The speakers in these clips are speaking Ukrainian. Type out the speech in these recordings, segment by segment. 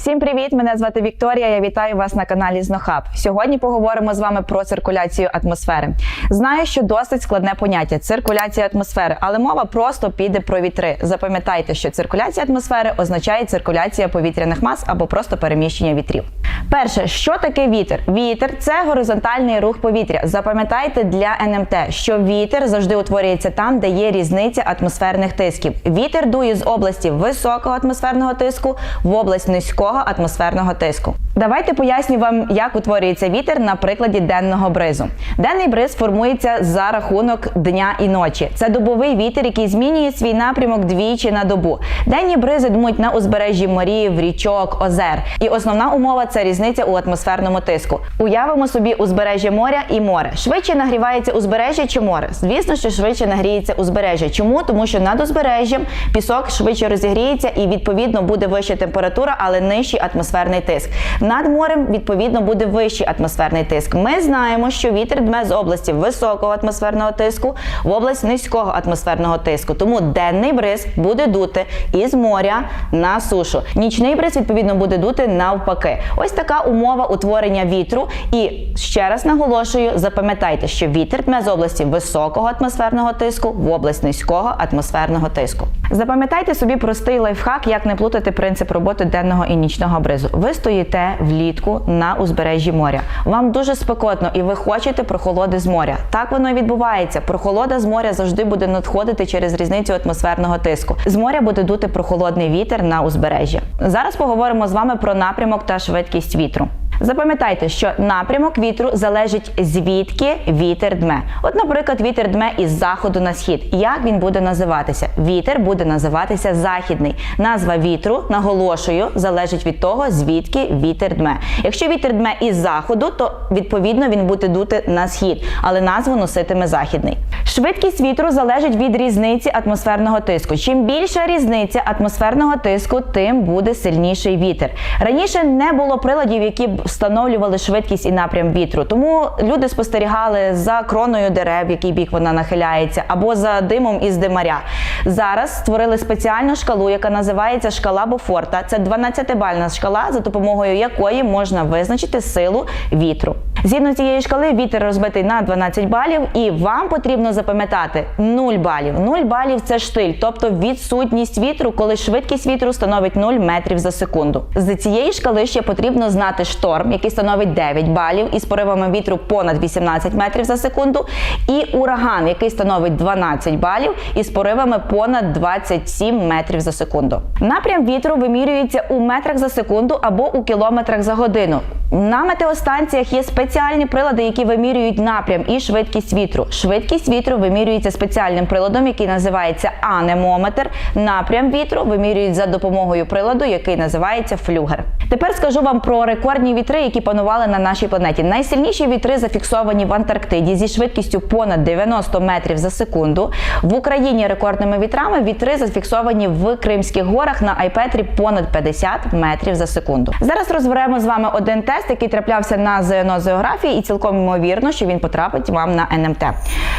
Всім привіт! Мене звати Вікторія. Я вітаю вас на каналі Знохаб. Сьогодні поговоримо з вами про циркуляцію атмосфери. Знаю, що досить складне поняття циркуляція атмосфери, але мова просто піде про вітри. Запам'ятайте, що циркуляція атмосфери означає циркуляція повітряних мас або просто переміщення вітрів. Перше, що таке вітер? Вітер це горизонтальний рух повітря. Запам'ятайте для НМТ, що вітер завжди утворюється там, де є різниця атмосферних тисків. Вітер дує з області високого атмосферного тиску в область низького атмосферного тиску. Давайте поясню вам, як утворюється вітер на прикладі денного бризу. Денний бриз формується за рахунок дня і ночі. Це добовий вітер, який змінює свій напрямок двічі на добу. Денні бризи дмуть на узбережжі морів, річок, озер. І основна умова це різниця у атмосферному тиску. Уявимо собі узбережжя моря і море. Швидше нагрівається узбережжя чи море? Звісно, що швидше нагріється узбережжя. Чому? Тому що над узбережжям пісок швидше розігріється і відповідно буде вища температура, але нижчий атмосферний тиск. Над морем відповідно буде вищий атмосферний тиск. Ми знаємо, що вітер дме з області високого атмосферного тиску в область низького атмосферного тиску. Тому денний бриз буде дути із моря на сушу. Нічний бриз відповідно буде дути навпаки. Ось така умова утворення вітру. І ще раз наголошую: запам'ятайте, що вітер дме з області високого атмосферного тиску в область низького атмосферного тиску. Запам'ятайте собі простий лайфхак, як не плутати принцип роботи денного і нічного бризу. Ви стоїте влітку на узбережжі моря. Вам дуже спекотно, і ви хочете прохолоди з моря. Так воно і відбувається. Прохолода з моря завжди буде надходити через різницю атмосферного тиску. З моря буде дути прохолодний вітер на узбережжя. Зараз поговоримо з вами про напрямок та швидкість вітру. Запам'ятайте, що напрямок вітру залежить звідки вітер дме. От, наприклад, вітер дме із заходу на схід. Як він буде називатися? Вітер буде називатися західний. Назва вітру, наголошую, залежить від того, звідки вітер дме. Якщо вітер дме із заходу, то відповідно він буде дути на схід, але назву носитиме західний. Швидкість вітру залежить від різниці атмосферного тиску. Чим більша різниця атмосферного тиску, тим буде сильніший вітер. Раніше не було приладів, які б встановлювали швидкість і напрям вітру. Тому люди спостерігали за кроною дерев, який бік вона нахиляється, або за димом із димаря. Зараз створили спеціальну шкалу, яка називається шкала Бофорта. Це 12-бальна шкала, за допомогою якої можна визначити силу вітру. Згідно цієї шкали, вітер розбитий на 12 балів, і вам потрібно запам'ятати 0 балів. 0 балів це штиль, тобто відсутність вітру, коли швидкість вітру становить 0 метрів за секунду. З цієї шкали ще потрібно знати шторм, який становить 9 балів, із поривами вітру понад 18 метрів за секунду, і ураган, який становить 12 балів, із поривами понад 27 метрів за секунду. Напрям вітру вимірюється у метрах за секунду або у кілометрах за годину. На метеостанціях є спеціальні прилади, які вимірюють напрям і швидкість вітру. Швидкість вітру вимірюється спеціальним приладом, який називається анемометр. Напрям вітру вимірюють за допомогою приладу, який називається флюгер. Тепер скажу вам про рекордні вітри, які панували на нашій планеті. Найсильніші вітри зафіксовані в Антарктиді зі швидкістю понад 90 метрів за секунду. В Україні рекордними вітрами вітри зафіксовані в Кримських горах на Айпетрі понад 50 метрів за секунду. Зараз розберемо з вами один тест, який траплявся на ЗНО з географії, і цілком ймовірно, що він потрапить вам на НМТ.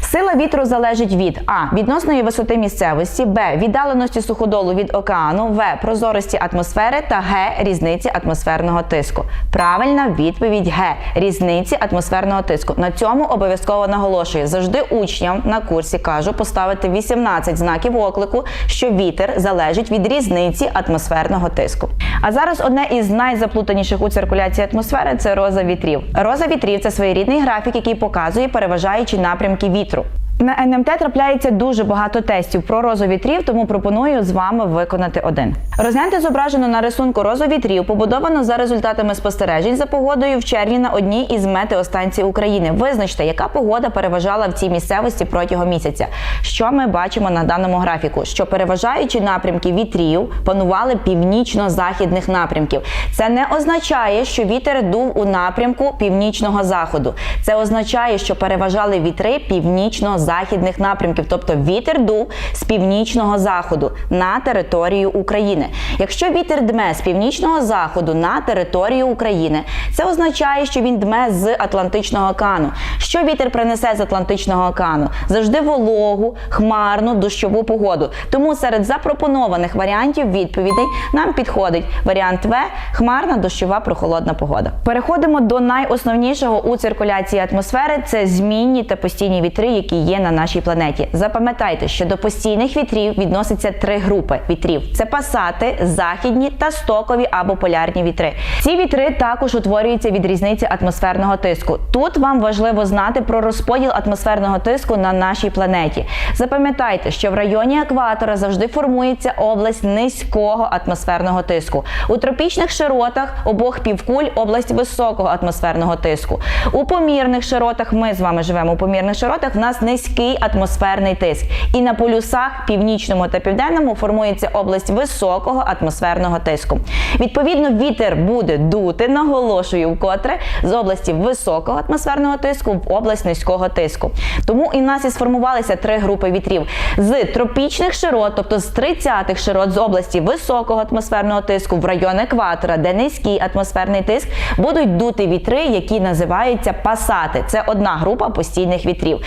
Сила вітру залежить від а. відносної висоти місцевості, б. віддаленості суходолу від океану, в. прозорості атмосфери та г. різниці атмосферного тиску. Правильна відповідь Г. Різниці атмосферного тиску. На цьому обов'язково наголошую. Завжди учням на курсі кажу поставити 18 знаків оклику, що вітер залежить від різниці атмосферного тиску. А зараз одне із найзаплутаніших у циркуляції атмосфери це роза вітрів. Роза вітрів це своєрідний графік, який показує переважаючі напрямки вітру. На НМТ трапляється дуже багато тестів про розу вітрів, тому пропоную з вами виконати один. Розгляньте зображено на рисунку розу вітрів, побудовано за результатами спостережень за погодою в червні на одній із метеостанцій України. Визначте, яка погода переважала в цій місцевості протягом місяця. Що ми бачимо на даному графіку? Що переважаючі напрямки вітрів панували північно-західних напрямків. Це не означає, що вітер дув у напрямку північного заходу. Це означає, що переважали вітри північно південно-західних напрямків, тобто вітер дув з північного заходу на територію України. Якщо вітер дме з північного заходу на територію України, це означає, що він дме з Атлантичного океану. Що вітер принесе з Атлантичного океану? Завжди вологу, хмарну, дощову погоду. Тому серед запропонованих варіантів відповідей нам підходить варіант В хмарна, дощова, прохолодна погода. Переходимо до найосновнішого у циркуляції атмосфери це змінні та постійні вітри, які є на нашій планеті. Запам'ятайте, що до постійних вітрів відносяться три групи вітрів: це пасати, західні та стокові або полярні вітри. Ці вітри також утворюються від різниці атмосферного тиску. Тут вам важливо знати про розподіл атмосферного тиску на нашій планеті. Запам'ятайте, що в районі екватора завжди формується область низького атмосферного тиску. У тропічних широтах обох півкуль область високого атмосферного тиску. У помірних широтах ми з вами живемо у помірних широтах. В нас низький атмосферний тиск. І на полюсах північному та південному формується область високого атмосферного тиску. Відповідно, вітер буде дути, наголошую вкотре, з області високого атмосферного тиску в область низького тиску. Тому і в нас і сформувалися три групи вітрів з тропічних широт, тобто з 30-х широт з області високого атмосферного тиску в район екватора, де низький атмосферний тиск, будуть дути вітри, які називаються пасати. Це одна група постійних вітрів.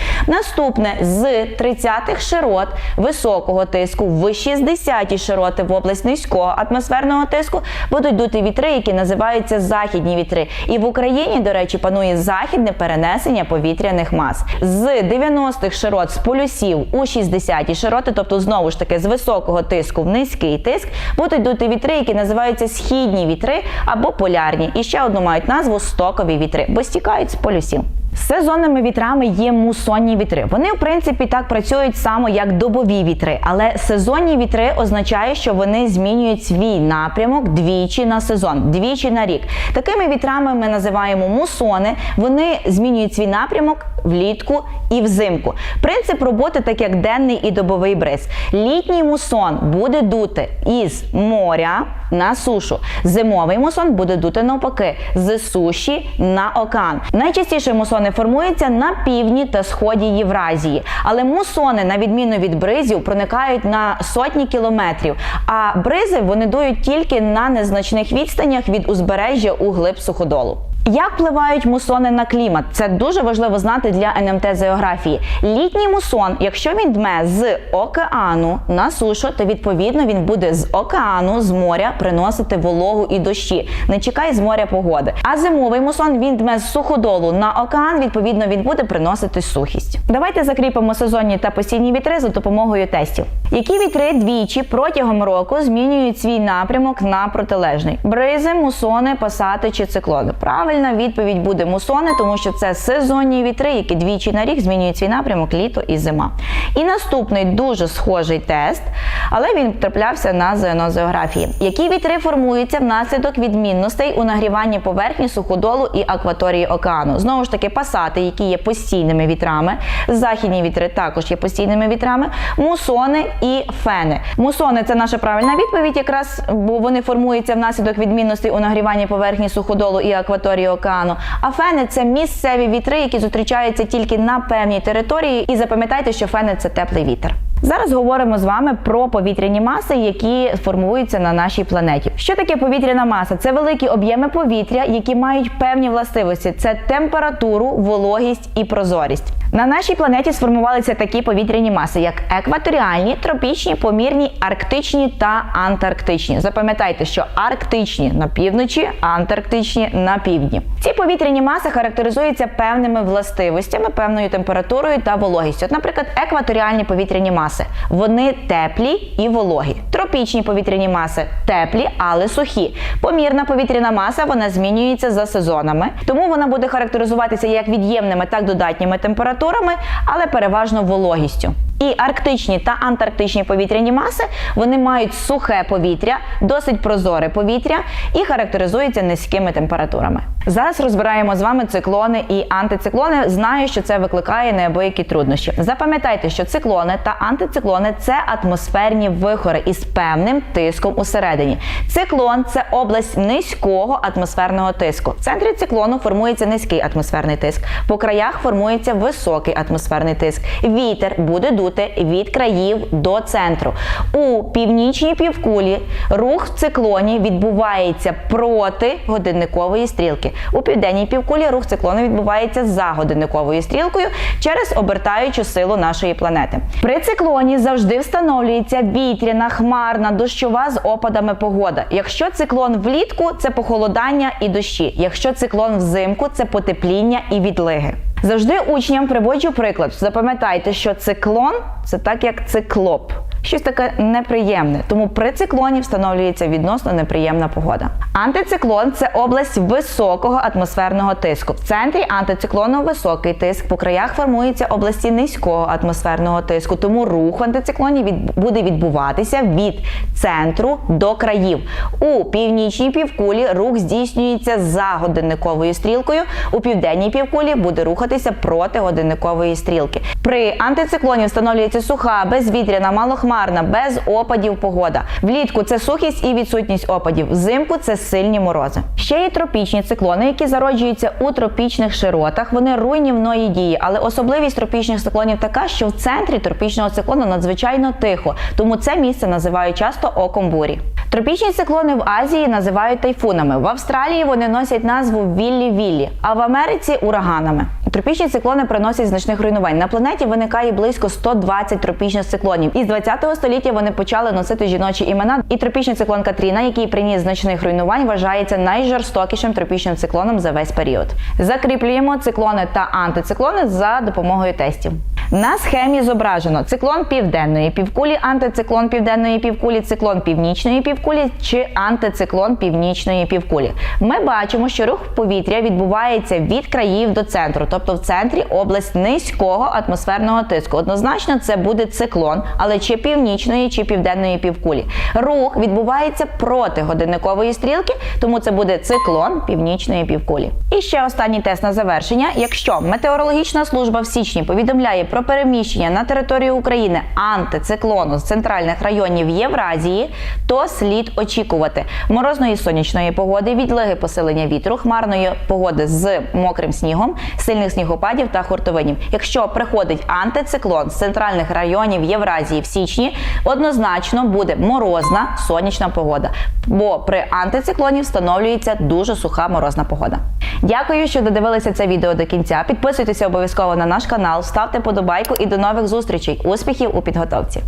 Наступне з 30-х широт високого тиску в 60-ті широти в область низького атмосферного тиску будуть дути вітри, які називаються західні вітри. І в Україні, до речі, панує західне перенесення повітряних мас з 90-х широт з полюсів у 60-ті широти, тобто знову ж таки з високого тиску в низький тиск, будуть дути вітри, які називаються східні вітри або полярні. І ще одну мають назву стокові вітри, бо стікають з полюсів. Сезонними вітрами є мусонні вітри. Вони, в принципі, так працюють само як добові вітри, але сезонні вітри означає, що вони змінюють свій напрямок двічі на сезон, двічі на рік. Такими вітрами ми називаємо мусони. Вони змінюють свій напрямок влітку і взимку. Принцип роботи так як денний і добовий бриз. Літній мусон буде дути із моря на сушу. Зимовий мусон буде дути навпаки з суші на океан. Найчастіше мусони формуються на півдні та сході Євразії, але мусони, на відміну від бризів, проникають на сотні кілометрів. А бризи вони дують тільки на незначних відстанях від узбережжя у глиб суходолу. Як впливають мусони на клімат? Це дуже важливо знати для НМТ з географії. Літній мусон, якщо він дме з океану на сушу, то відповідно він буде з океану, з моря приносити вологу і дощі. Не чекай з моря погоди. А зимовий мусон він дме з суходолу на океан. Відповідно, він буде приносити сухість. Давайте закріпимо сезонні та постійні вітри за допомогою тестів. Які вітри двічі протягом року змінюють свій напрямок на протилежний? Бризи, мусони, пасати чи циклони? Правильна відповідь буде мусони, тому що це сезонні вітри, які двічі на рік змінюють свій напрямок літо і зима. І наступний дуже схожий тест, але він траплявся на ЗНО географії. Які вітри формуються внаслідок відмінностей у нагріванні поверхні суходолу і акваторії океану? Знову ж таки, пасати, які є постійними вітрами, західні вітри також є постійними вітрами, мусони і фени. Мусони це наша правильна відповідь, якраз бо вони формуються внаслідок відмінностей у нагріванні поверхні суходолу і акваторії океану. А фени це місцеві вітри, які зустрічаються тільки на певній території. І запам'ятайте, що фени це теплий вітер. Зараз говоримо з вами про повітряні маси, які формуються на нашій планеті. Що таке повітряна маса? Це великі об'єми повітря, які мають певні властивості: це температуру, вологість і прозорість. На нашій планеті сформувалися такі повітряні маси, як екваторіальні, тропічні, помірні, арктичні та антарктичні. Запам'ятайте, що арктичні на півночі, антарктичні на півдні. Ці повітряні маси характеризуються певними властивостями, певною температурою та вологістю. От, наприклад, екваторіальні повітряні маси. Вони теплі і вологі. Тропічні повітряні маси теплі, але сухі. Помірна повітряна маса вона змінюється за сезонами, тому вона буде характеризуватися як від'ємними, так додатніми температурами, але переважно вологістю. І арктичні та антарктичні повітряні маси вони мають сухе повітря, досить прозоре повітря і характеризуються низькими температурами. Зараз розбираємо з вами циклони і антициклони. Знаю, що це викликає неабиякі труднощі. Запам'ятайте, що циклони та антициклони це атмосферні вихори із певним тиском усередині. Циклон це область низького атмосферного тиску. В центрі циклону формується низький атмосферний тиск. По краях формується високий атмосферний тиск. Вітер буде дути від країв до центру. У північній півкулі рух в циклоні відбувається проти годинникової стрілки. У південній півкулі рух циклону відбувається за годинниковою стрілкою через обертаючу силу нашої планети. При циклоні завжди встановлюється вітряна, хмарна, дощова з опадами погода. Якщо циклон влітку це похолодання і дощі. Якщо циклон взимку це потепління і відлиги. Завжди учням приводжу приклад. Запам'ятайте, що циклон це так як циклоп. Щось таке неприємне, тому при циклоні встановлюється відносно неприємна погода. Антициклон це область високого атмосферного тиску. В центрі антициклону високий тиск, по краях формуються області низького атмосферного тиску. Тому рух в антициклоні від, буде відбуватися від центру до країв. У північній півкулі рух здійснюється за годинниковою стрілкою. У південній півкулі буде рухатися проти годинникової стрілки. При антициклоні встановлюється суха, безвітряна, малохмарна, без опадів погода. Влітку це сухість і відсутність опадів. Взимку це сильні морози. Ще є тропічні циклони, які зароджуються у тропічних широтах. Вони руйнівної дії, але особливість тропічних циклонів така, що в центрі тропічного циклону надзвичайно тихо, тому це місце називають часто оком бурі. Тропічні циклони в Азії називають тайфунами. В Австралії вони носять назву Віллі-Віллі, а в Америці ураганами. Тропічні циклони приносять значних руйнувань. На планеті виникає близько 120 тропічних циклонів. Із 20-го століття вони почали носити жіночі імена. І тропічний циклон Катріна, який приніс значних руйнувань, вважається найжорстокішим тропічним циклоном за весь період. Закріплюємо циклони та антициклони за допомогою тестів. На схемі зображено циклон південної півкулі, антициклон південної півкулі, циклон північної півкулі чи антициклон північної півкулі. Ми бачимо, що рух повітря відбувається від країв до центру, тобто в центрі область низького атмосферного тиску. Однозначно, це буде циклон, але чи північної, чи південної півкулі. Рух відбувається проти годинникової стрілки, тому це буде циклон північної півкулі. І ще останній тест на завершення. Якщо метеорологічна служба в січні повідомляє про переміщення на територію України антициклону з центральних районів Євразії, то слід очікувати морозної сонячної погоди, відлиги посилення вітру, хмарної погоди з мокрим снігом, сильних снігопадів та хуртовинів. Якщо приходить антициклон з центральних районів Євразії в січні, однозначно буде морозна сонячна погода, бо при антициклоні встановлюється дуже суха морозна погода. Дякую, що додивилися це відео до кінця. Підписуйтеся обов'язково на наш канал, ставте подобайку і до нових зустрічей. Успіхів у підготовці!